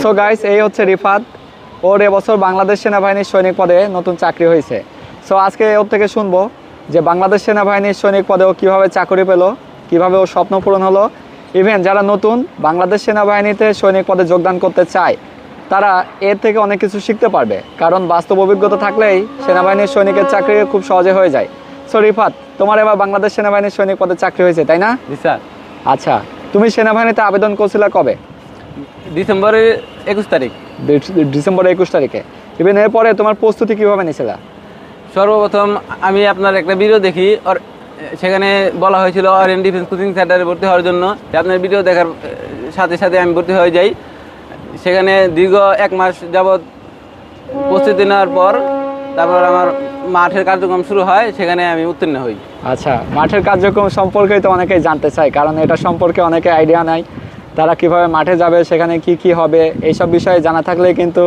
So guys এই হচ্ছে রিফাত। ওর এবছর বাংলাদেশ সেনাবাহিনীর সৈনিক পদে নতুন চাকরি হয়েছে। সো আজকে ওর থেকে শুনব যে বাংলাদেশ সেনাবাহিনীর সৈনিক পদে ও কীভাবে চাকরি পেল কীভাবে ওর স্বপ্ন পূরণ হলো। ইভেন যারা নতুন বাংলাদেশ সেনাবাহিনীতে সৈনিক পদে যোগদান করতে চায় তারা এর থেকে অনেক কিছু শিখতে পারবে। কারণ বাস্তব অভিজ্ঞতা থাকলেই সেনাবাহিনীর সৈনিকের চাকরি খুব সহজে হয়ে যায়। সো রিফাত তোমার এবার বাংলাদেশ সেনাবাহিনীর সৈনিক পদে চাকরি হয়েছে তাই না? স্যার। আচ্ছা তুমি সেনাবাহিনীতে আবেদন করছিলে কবে? ডিসেম্বরের একুশ তারিখ। ডিসেম্বর একুশ তারিখে। ইভেন এরপরে তোমার প্রস্তুতি কীভাবে নিয়েছিলা? সর্বপ্রথম আমি আপনার একটা ভিডিও দেখি আর সেখানে বলা হয়েছিল অরেন ডিফেন্স কোচিং সেন্টারে ভর্তি হওয়ার জন্য। যে আপনার ভিডিও দেখার সাথে সাথে আমি ভর্তি হয়ে যাই। সেখানে দীর্ঘ এক মাস যাবৎ প্রস্তুতি নেওয়ার পর তারপর আমার মাঠের কার্যক্রম শুরু হয় সেখানে আমি উত্তীর্ণ হই। আচ্ছা মাঠের কার্যক্রম সম্পর্কেই তো অনেকেই জানতে চাই কারণ এটা সম্পর্কে অনেকে আইডিয়া নাই। তারা কীভাবে মাঠে যাবে সেখানে কি কি হবে এইসব বিষয়ে জানা থাকলে কিন্তু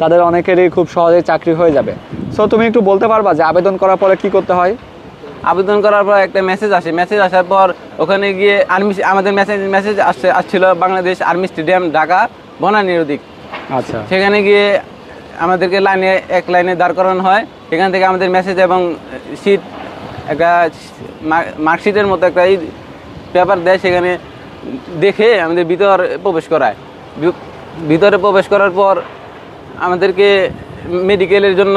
তাদের অনেকেরই খুব সহজেই চাকরি হয়ে যাবে। সো তুমি একটু বলতে পারবা যে আবেদন করার পরে কি করতে হয়? আবেদন করার পর একটা মেসেজ আসে। মেসেজ আসার পর ওখানে গিয়ে আর্মি আমাদের মেসেজ মেসেজ আসছে আসছিল বাংলাদেশ আর্মি স্টেডিয়াম ঢাকা বনানীর দিক আচ্ছা। সেখানে গিয়ে আমাদেরকে লাইনে এক লাইনে দাঁড় করানো হয়। সেখান থেকে আমাদের মেসেজ এবং সিট একটা মার্কশিটের মতো একটা পেপার দেয়। সেখানে দেখে আমাদের ভিতর প্রবেশ করায়। ভিতরে প্রবেশ করার পর আমাদেরকে মেডিকেলের জন্য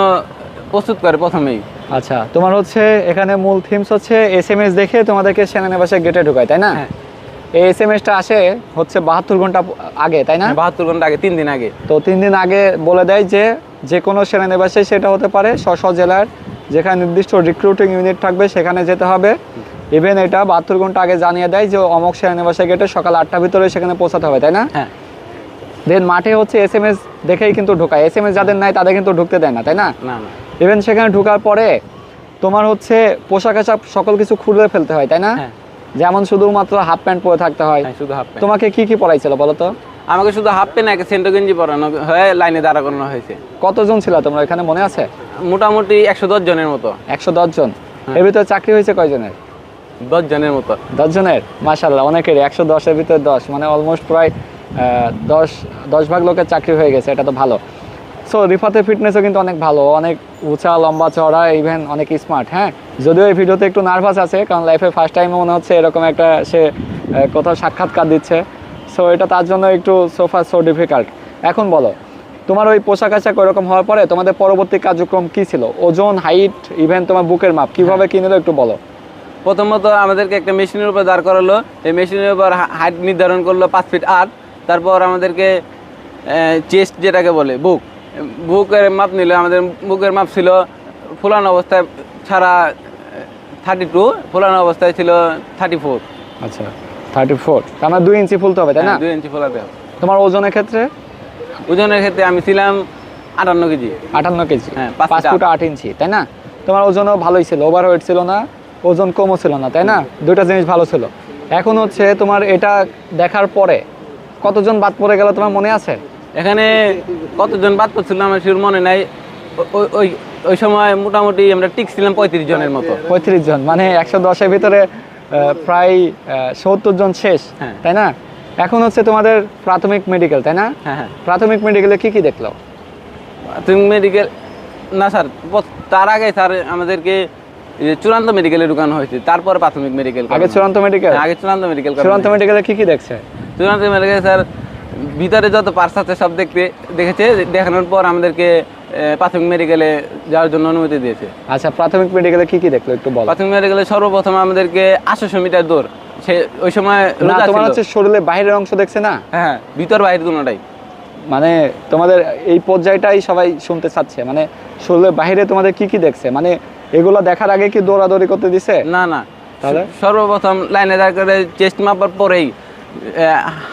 প্রস্তুত করে প্রথমেই। আচ্ছা তোমার হচ্ছে এখানে মূল থিমস হচ্ছে এস এম এস দেখে তোমাদেরকে সেনানিবাসে গেটে ঢুকায় তাই না? হ্যাঁ। এই এস এম এসটা আসে হচ্ছে বাহাত্তর ঘণ্টা আগে তাই না? বাহাত্তর ঘণ্টা আগে তিন দিন আগে। তো তিন দিন আগে বলে দেয় যে যে কোনো সেনানিবাসে সেটা হতে পারে। স্ব জেলার যেখানে নির্দিষ্ট রিক্রুটিং ইউনিট থাকবে সেখানে যেতে হবে। ইভেন এটা বাহাত্তর ঘণ্টা আগে জানিয়ে দেয় যে অমক সেনানিবাসে গেটে সকাল আটটার ভিতরে সেখানে পৌঁছাতে হবে তাই না? হ্যাঁ। দেন মাঠে হচ্ছে এস এম এস দেখেই কিন্তু ঢোকায়। এস এম এস যাদের নাই তাদের কিন্তু ঢুকতে দেয় না তাই না? ইভেন সেখানে ঢোকার পরে তোমার হচ্ছে পোশাক আশাক সকল কিছু খুলে ফেলতে হয় তাই না? হ্যাঁ। যেমন শুধুমাত্র হাফ প্যান্ট পরে থাকতে হয়। হ্যাঁ, শুধু হাফ তোমাকে কি কি পড়াইছিল বলো তো? আমাকে শুধু হাফ প্যান্ট একটা সেন্টো গেঞ্জি পরানো হয়ে লাইনে দাঁড়া করানো হয়েছে। কতজন ছিল তোমরা এখানে মনে আছে? মোটামুটি একশো দশ জনের মতো। একশো দশ জন। হ্যাঁ। এর ভিতরে চাকরি হয়েছে কয়জনের? দশ জনের মতো। দশ জনের মাসাল্লাহ অনেকেরই। একশো দশের ভিতরে দশ মানে অলমোস্ট প্রায় দশ দশ ভাগ লোকের চাকরি হয়ে গেছে এটা তো ভালো। সো রিফাতের ফিটনেসও কিন্তু অনেক ভালো অনেক উঁচা লম্বা চড়া ইভেন অনেক স্মার্ট হ্যাঁ? যদিও এই ভিডিওতে একটু নার্ভাস আছে কারণ লাইফে ফার্স্ট টাইম মনে হচ্ছে এরকম একটা সে কোথাও সাক্ষাৎকার দিচ্ছে। সো এটা তার জন্য একটু সোফা সো ডিফিকাল্ট এখন বলো তোমার ওই পোশাক আশাক ওরকম হওয়ার পরে তোমাদের পরবর্তী কার্যক্রম কি ছিল? ওজন হাইট ইভেন তোমার বুকের মাপ কীভাবে কি নিলো একটু বলো। প্রথমত আমাদেরকে একটা মেশিনের উপর দাঁড় করালো। এই মেশিনের উপর হাইট নির্ধারণ করল পাঁচ ফিট আট। তারপর আমাদেরকে চেস্ট যেটাকে বলে বুক বুকের মাপ নিল আমাদের বুকের মাপ ছিল ফুলানো অবস্থায় ছাড়া থার্টি টু ফুলানো অবস্থায় ছিল থার্টি ফোর আচ্ছা থার্টি ফোর তার মানে দুই ইঞ্চি ফুলতে হবে তাই না? দুই ইঞ্চি ফোলাতে হবে। তোমার ওজনের ক্ষেত্রে? ওজনের ক্ষেত্রে আমি ছিলাম আটান্ন কেজি। আটান্ন কেজি। হ্যাঁ, পাঁচ ফুট আট ইঞ্চি তাই না? তোমার ওজনও ভালোই ছিল ওভার ওয়েট ছিল না? ওজন কমও ছিল না তাই না? দুইটা জিনিস ভালো ছিল। এখন হচ্ছে তোমার এটা দেখার পরে কতজন বাদ পড়ে গেল তোমার মনে আছে? এখানে কতজন বাদ পড়ছিল আমার শিওর মনে নাই। ওই- ওই সময় মোটামুটি আমরা টিক ছিলাম পঁয়ত্রিশ জনের মতো। পঁয়ত্রিশ জন মানে একশো দশের ভিতরে প্রায় সত্তর জন শেষ হ্যাঁ। তাই না? এখন হচ্ছে তোমাদের প্রাথমিক মেডিকেল তাই না? হ্যাঁ হ্যাঁ। প্রাথমিক মেডিকেলে কি কি দেখল? তুমি মেডিকেল না স্যার তার আগে স্যার আমাদেরকে যে চূড়ান্ত মেডিকেলে ঢুকানো হয়েছে তারপর প্রাথমিক মেডিকেল আগে চূড়ান্ত মেডিকেল আগে চূড়ান্ত মেডিকেল চূড়ান্ত মেডিকেলে কি কি দেখছে? চূড়ান্ত মেডিকেল স্যার ভিতরে যত পার্স আছে সব দেখতে দেখেছে দেখানোর পর আমাদেরকে প্রাথমিক মেডিকেলে যাওয়ার জন্য অনুমতি দিয়েছে। আচ্ছা প্রাথমিক মেডিকেলে কি কি দেখল একটু বলো। প্রাথমিক মেডিকেলে সর্বপ্রথম আমাদেরকে আটশোশো মিটার দৌড়। সে ওই সময় না তোমার হচ্ছে শরীরের বাইরের অংশ দেখছে না? হ্যাঁ ভিতর বাইরে দুটাই মানে তোমাদের এই পর্যায়টাই সবাই শুনতে চাচ্ছে। মানে শরীরের বাইরে তোমাদের কি কি দেখছে? মানে এগুলো দেখার আগে কি দৌড়াদৌড়ি করতে দিছে? না না। তাহলে? সর্বপ্রথম লাইনে দাঁড় করে চেস্ট মাপার পরেই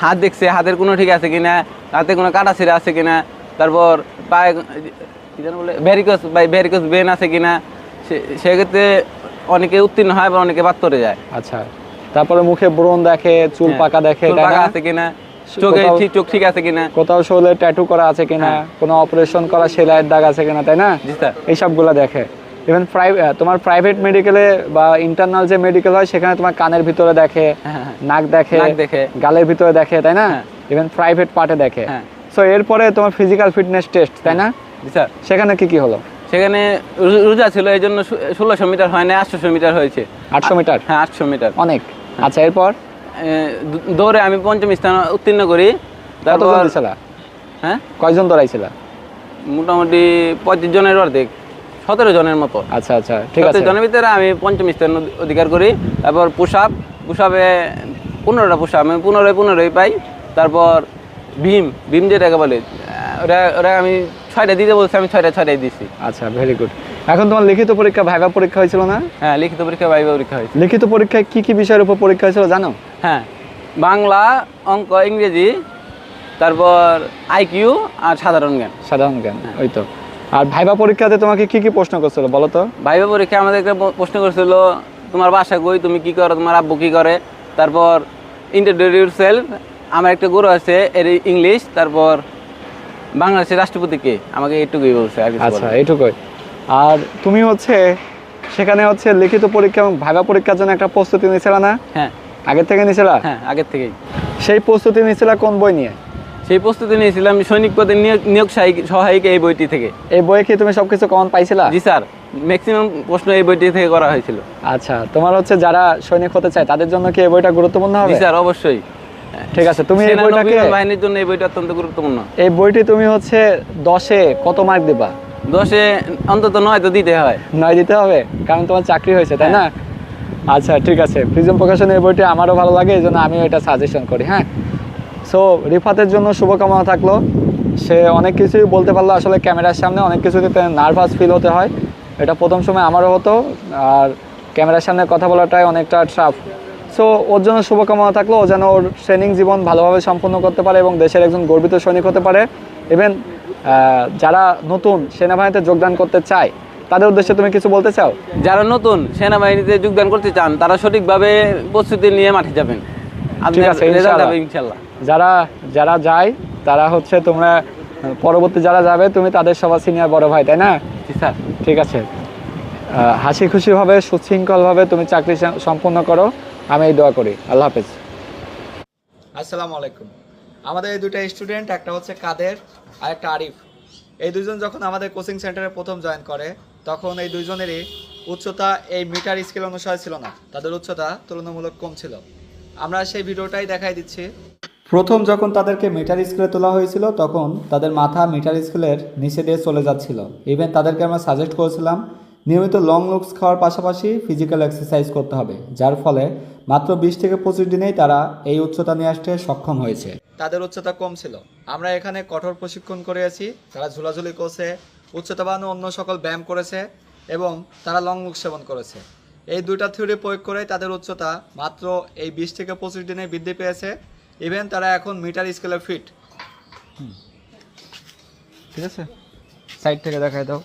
হাত দেখছে হাতের কোনো ঠিক আছে কিনা হাতে কোনো কাটা ছিঁড়া আছে কিনা তারপর পায়ে কি যেন বলে ভ্যারিকস বা ভ্যারিকস বেন আছে কিনা সে- সেক্ষেত্রে অনেকে উত্তীর্ণ হয় বা অনেকে বাদ পড়ে যায়। আচ্ছা। তারপরে মুখে ব্রণ দেখে চুল হ্যাঁ, পাকা দেখে? আছে কিনা চোখে ঠিক- চোখ ঠিক আছে কিনা। কোথাও শরীরে ট্যাটু করা আছে কিনা হ্যাঁ। কোনো অপারেশন করা সেলাইয়ের দাগ আছে কিনা তাই না? স্যার। দেখে। ইভেন তোমার প্রাইভেট মেডিকেলে বা ইন্টারনাল যে মেডিকেল হয় সেখানে তোমার কানের ভিতরে দেখে হ্যাঁ, হ্যাঁ। নাক দেখে দেখে। গালের ভিতরে দেখে তাই না? হ্যাঁ। ইভেন প্রাইভেট পার্টে দেখে। হ্যাঁ। সো এরপরে তোমার ফিজিক্যাল ফিটনেস টেস্ট তাই না? স্যার। সেখানে কি কি হলো? সেখানে রোজা ছিল এই জন্য ষোলোশো মিটার হয় না আটশোশো মিটার হয়েছে। আটশো মিটার? হ্যাঁ আটশো মিটার। অনেক। আচ্ছা এরপর? দৌড়ে আমি পঞ্চম স্থান উত্তীর্ণ করি। তারপর হ্যাঁ? কয়জন দৌড়াইছিল? মোটামুটি পঁয়ত্রিশ জনের অর্ধেক। সতেরো জনের মতো। আচ্ছা আচ্ছা ঠিক আছে। জনের ভিতরে আমি পঞ্চম স্থান অধিকার করি। তারপর পুশ আপ পুশ আপে পনেরোটা পুশ আপ আমি পনেরোয় পনেরোই পাই। তারপর ভীম ভীম যেটাকে বলে ওরা ওরা আমি ছয়টা দিতে বলছি আমি ছয়টা ছয়টাই দিছি। আচ্ছা ভেরি গুড এখন তোমার লিখিত পরীক্ষা ভাইবা পরীক্ষা হয়েছিল না? হ্যাঁ লিখিত পরীক্ষা বাইবা পরীক্ষা হয়েছে। লিখিত পরীক্ষায় কি কি বিষয়ের উপর পরীক্ষা হয়েছিল জানো? হ্যাঁ বাংলা অঙ্ক ইংরেজি তারপর আইকিউ আর সাধারণ জ্ঞান। সাধারণ জ্ঞান হ্যাঁ। ওই তো। আর ভাইবা পরীক্ষাতে তোমাকে কি কি প্রশ্ন করছিল বলো তো? ভাইবা পরীক্ষা আমাদেরকে প্রশ্ন করেছিল তোমার বাসা কই? তুমি কি করো? তোমার আব্বু কি করে? তারপর ইন্টারডিউ সেলফ আমার একটা গুরু আছে এর ইংলিশ তারপর বাংলাদেশের রাষ্ট্রপতি কে? আমাকে এইটুকুই বলছে আর আচ্ছা বলেনি। এইটুকুই। আর তুমি হচ্ছে সেখানে হচ্ছে লিখিত পরীক্ষা এবং ভাইবা পরীক্ষার জন্য একটা প্রস্তুতি নিয়েছিল না? হ্যাঁ। আগের থেকে নিয়েছিলা? হ্যাঁ আগের থেকেই। সেই প্রস্তুতি নিয়েছিলা কোন বই নিয়ে? সেই প্রস্তুতি নিয়েছিলাম সৈনিক পদের নিয়োগ নিয়োগ সহায়িক- এই বইটি থেকে। এই বইয়ে কি তুমি সবকিছু কমন পাইছিলা? জি স্যার ম্যাক্সিমাম প্রশ্ন এই বইটি থেকে করা হয়েছিল। আচ্ছা তোমার হচ্ছে যারা সৈনিক হতে চায় তাদের জন্য কি এই বইটা গুরুত্বপূর্ণ জি হবে স্যার অবশ্যই। ঠিক আছে তুমি এই বইটাকে বাহিনীর জন্য এই বইটা অত্যন্ত গুরুত্বপূর্ণ। এই বইটি তুমি হচ্ছে দশে কত মার্ক দিবা? দশে অন্তত নয় তো দিতে হয়। নয় দিতে হবে? কারণ তোমার চাকরি হয়েছে তাই না? আচ্ছা ঠিক আছে। প্রিজম প্রকাশনের এই বইটি আমারও ভালো লাগে এই জন্য আমিও এটা সাজেশন করি হ্যাঁ? সো রিফাতের জন্য শুভকামনা থাকল। সে অনেক কিছুই বলতে পারল আসলে ক্যামেরার সামনে অনেক কিছুতে নার্ভাস ফিল হতে হয়। এটা প্রথম সময় আমারও হতো আর ক্যামেরার সামনে কথা বলাটাই অনেকটা ট্রাফ সো ওর জন্য শুভকামনা থাকল ও যেন ওর ট্রেনিং জীবন ভালোভাবে সম্পন্ন করতে পারে এবং দেশের একজন গর্বিত সৈনিক হতে পারে। ইভেন যারা নতুন সেনাবাহিনীতে যোগদান করতে চায় তাদের উদ্দেশ্যে তুমি কিছু বলতে চাও? যারা নতুন সেনাবাহিনীতে যোগদান করতে চান তারা সঠিকভাবে প্রস্তুতি নিয়ে মাঠে যাবেন। ইনশাআল্লাহ। ইনশাল্লাহ যারা যারা যায় তারা হচ্ছে তোমরা পরবর্তী যারা যাবে তুমি তাদের সবার সিনিয়র বড় ভাই তাই না? স্যার। ঠিক আছে। হাসি খুশিভাবে সুশৃঙ্খলভাবে তুমি চাকরি সা- সম্পূর্ণ করো। আমি এই দোয়া করি। আল্লাহ হাফেজ। আসসালামু আলাইকুম। আমাদের এই দুটো স্টুডেন্ট একটা হচ্ছে কাদের আর একটা আরিফ। এই দুজন যখন আমাদের কোচিং সেন্টারে প্রথম জয়েন করে তখন এই দুজনেরই উচ্চতা এই মিটার স্কেল অনুসারে ছিল না। তাদের উচ্চতা তুলনামূলক কম ছিল। আমরা সেই ভিডিওটাই দেখাই দিচ্ছি। প্রথম যখন তাদেরকে মিটার স্কেলে তোলা হয়েছিল, তখন তাদের মাথা মিটার স্কেলের নিচে দিয়ে চলে যাচ্ছিল। ইভেন তাদেরকে আমরা সাজেস্ট করেছিলাম, নিয়মিত লং লুকস খাওয়ার পাশাপাশি ফিজিক্যাল এক্সারসাইজ করতে হবে, যার ফলে মাত্র বিশ থেকে পঁচিশ দিনেই তারা এই উচ্চতা নিয়ে আসতে সক্ষম হয়েছে। তাদের উচ্চতা কম ছিল। আমরা এখানে কঠোর প্রশিক্ষণ করেছি তারা ঝুলাঝুলি করছে উচ্চতা বাড়ানো অন্য সকল ব্যায়াম করেছে এবং তারা লং লুক সেবন করেছে। এই দুইটা থিওরি প্রয়োগ করে তাদের উচ্চতা মাত্র এই বিশ থেকে পঁচিশ দিনে বৃদ্ধি পেয়েছে। ইভেন তারা এখন মিটার স্কেলে ফিট ঠিক আছে? সাইড থেকে দেখায় দাও।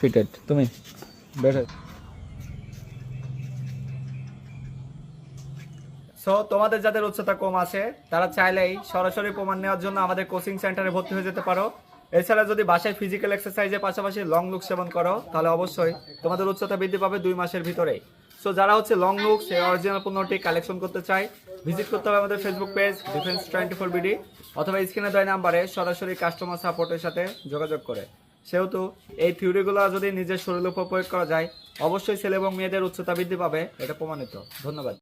ফিটেড তুমি? হয়ে সো তোমাদের যাদের উচ্চতা কম আছে তারা চাইলেই সরাসরি প্রমাণ নেওয়ার জন্য আমাদের কোচিং সেন্টারে ভর্তি হয়ে যেতে পারো। এছাড়া যদি বাসায় ফিজিক্যাল এক্সারসাইজের পাশাপাশি লং লুক সেবন করো তাহলে অবশ্যই তোমাদের উচ্চতা বৃদ্ধি পাবে দুই মাসের ভিতরেই। সো যারা হচ্ছে লং লুক সে অরিজিনাল পণ্যটি কালেকশন করতে চায় ভিজিট করতে হবে আমাদের Facebook page Defence twenty four BD অথবা স্ক্রিনে দেওয়া নাম্বারে সরাসরি কাস্টমার সাপোর্টের সাথে যোগাযোগ করে। সেহেতু এই থিওরিগুলো যদি নিজের শরীরের উপর প্রয়োগ করা যায় অবশ্যই ছেলে এবং মেয়েদের উচ্চতা বৃদ্ধি পাবে এটা প্রমাণিত। ধন্যবাদ।